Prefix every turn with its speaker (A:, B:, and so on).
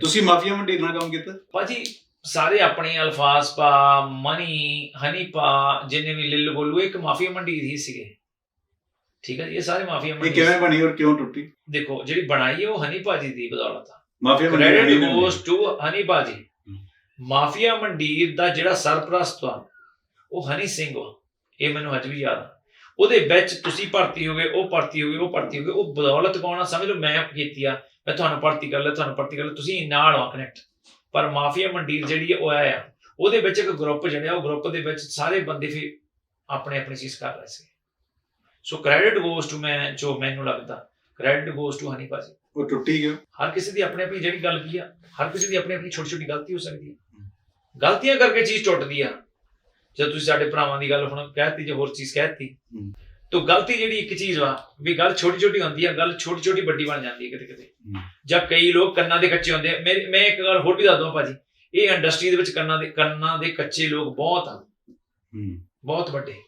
A: ਤੁਸੀਂ ਮਾਫੀਆ ਮੰਡੀ ਨਾਲ ਕੰਮ ਕੀਤਾ?
B: ਭਾਜੀ ਸਾਰੇ ਆਪਣੇ ਅਲਫਾਜ਼ ਪਾ ਮਨੀ ਹਨੀ ਪਾ ਜਿੰਨੇ ਵੀ ਲਿਲ ਗੋਲੂ ਇੱਕ ਮਾਫੀਆ ਮੰਡੀ ਹੀ ਸੀਗੇ। ਠੀਕ ਹੈ ਜੀ ਇਹ ਸਾਰੇ ਮਾਫੀਆ
A: ਇਹ ਕਿਵੇਂ ਬਣੀ ਔਰ ਕਿਉਂ ਟੁੱਟੀ?
B: ਦੇਖੋ ਜਿਹੜੀ ਬਣਾਈ ਹੈ ਉਹ ਹਨੀ ਭਾਜੀ ਦੀ ਬਦੌਲਤ ਆ।
A: ਮਾਫੀਆ ਮੰਡੀ
B: ਕ੍ਰੈਡਿਟ। ਗੋਸ ਟੂ ਹਨੀ ਭਾਜੀ। ਮਾਫੀਆ ਮੰਡੀਰ ਦਾ ਜਿਹੜਾ ਸਰਪ੍ਰਸਤ ਆ ਉਹ ਹਨੀ ਸਿੰਘ ਵਾ ਇਹ ਮੈਨੂੰ ਅੱਜ ਵੀ ਯਾਦ ਆ। ਉਹਦੇ ਵਿੱਚ ਤੁਸੀਂ ਭਰਤੀ ਹੋਗੇ ਉਹ ਭਰਤੀ ਹੋਗੇ ਉਹ ਭਰਤੀ ਹੋਗੇ ਉਹ ਬਦੌਲਤ ਕੌਣ ਸਮਝ ਲਓ ਮੈਂ ਕੀਤੀ ਆ ਮੈਂ ਤੁਹਾਨੂੰ ਭਰਤੀ ਕਰ ਲਿਆ ਤੁਹਾਨੂੰ ਭਰਤੀ ਕਰ ਲਿਆ ਤੁਸੀਂ ਨਾਲ ਆ ਕਨੈਕਟ ਪਰ ਮਾਫੀਆ ਮੰਡੀਰ ਜਿਹੜੀ ਆ ਉਹ ਆਇਆ। ਆ ਉਹਦੇ ਵਿੱਚ ਇੱਕ ਗਰੁੱਪ ਜਿਹੜਾ ਉਹ ਗਰੁੱਪ ਦੇ ਵਿੱਚ ਸਾਰੇ ਬੰਦੇ ਫਿਰ ਆਪਣੇ ਆਪਣੀ ਚੀਜ਼ ਕਰ ਰਹੇ ਸੀ। ਸੋ ਕ੍ਰੈਡਿਟ ਗੋਸ ਟੂ ਮੈਂ ਜੋ ਮੈਨੂੰ ਲੱਗਦਾ। ਕ੍ਰੈਡਿਟ ਗੋਸ ਟੂ ਹਨੀ ਭਾਜੀ।
A: ਉਹ ਟੁੱਟੀ ਗਿਆ।
B: ਹਰ ਕਿਸੇ ਦੀ ਆਪਣੀ ਆਪਣੀ ਜਿਹੜੀ ਗੱਲ ਕੀ ਆ ਹਰ ਕਿਸੇ ਦੀ ਆਪਣੀ ਆਪਣੀ ਛੋਟੀ ਛੋਟੀ ਗਲਤੀ ਹੋ ਸਕਦੀ ਹੈ ਗਲਤੀਆਂ ਕਰਕੇ ਚੀਜ਼ ਟੁੱਟਦੀ ਆ। ਜਦ ਤੁਸੀਂ ਸਾਡੇ ਭਰਾਵਾਂ ਦੀ ਗੱਲ ਹੁਣ ਕਹਿਤੀ ਜੇ ਹੋਰ ਚੀਜ਼ ਕਹਿਤੀ। ਤਾਂ ਗਲਤੀ ਜਿਹੜੀ ਇੱਕ ਚੀਜ਼ ਵਾ ਵੀ ਗੱਲ ਛੋਟੀ ਛੋਟੀ ਹੁੰਦੀ ਆ ਗੱਲ ਛੋਟੀ ਛੋਟੀ ਵੱਡੀ ਬਣ ਜਾਂਦੀ ਹੈ ਕਿਤੇ ਕਿਤੇ। ਜਾਂ ਕਈ ਲੋਕ ਕੰਨਾਂ ਦੇ ਕੱਚੇ ਹੁੰਦੇ ਮੈਂ ਇੱਕ ਗੱਲ ਹੋਰ ਵੀ ਦੱਸ ਦਵਾਂ ਭਾਜੀ। ਇਹ ਇੰਡਸਟਰੀ ਦੇ ਵਿੱਚ ਕੰਨਾਂ ਦੇ ਕੰਨਾਂ ਦੇ ਕੱਚੇ ਲੋਕ ਬਹੁਤ ਆ।
A: ਹੂੰ।
B: ਬਹੁਤ ਵੱਡੇ।